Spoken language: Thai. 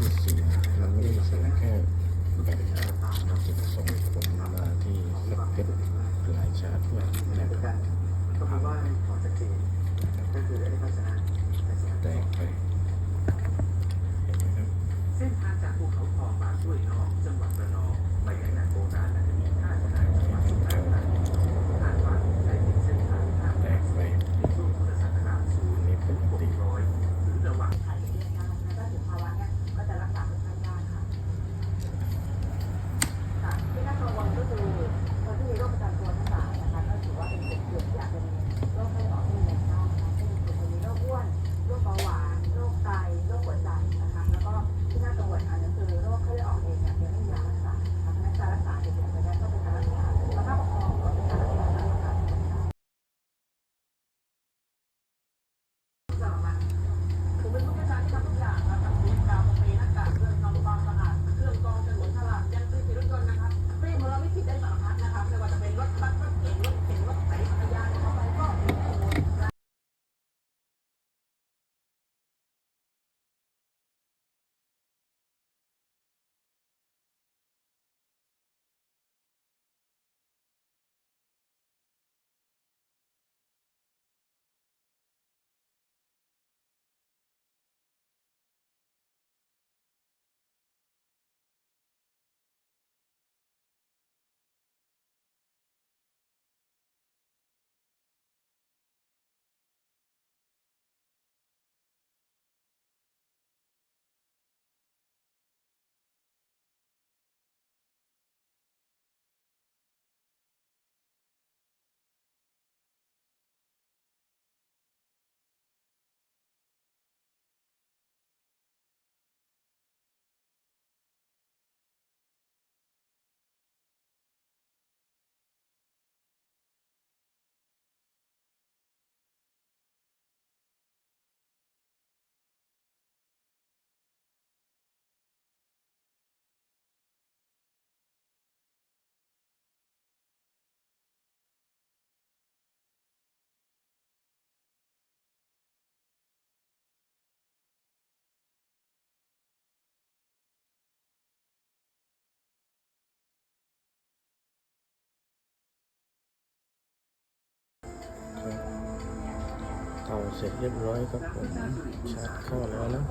ที่สียมันไม่ได้เสียแค่แบตมันจะส่งผลมาที่เล็ตเหลายชาร์จด้วยนะครับก็คือว่าของสักทีก็คือได้พัฒนาแตกไป Look at that, come on. เสร็จเรียบร้อยครับผมชาร์จเข้าแล้วนะ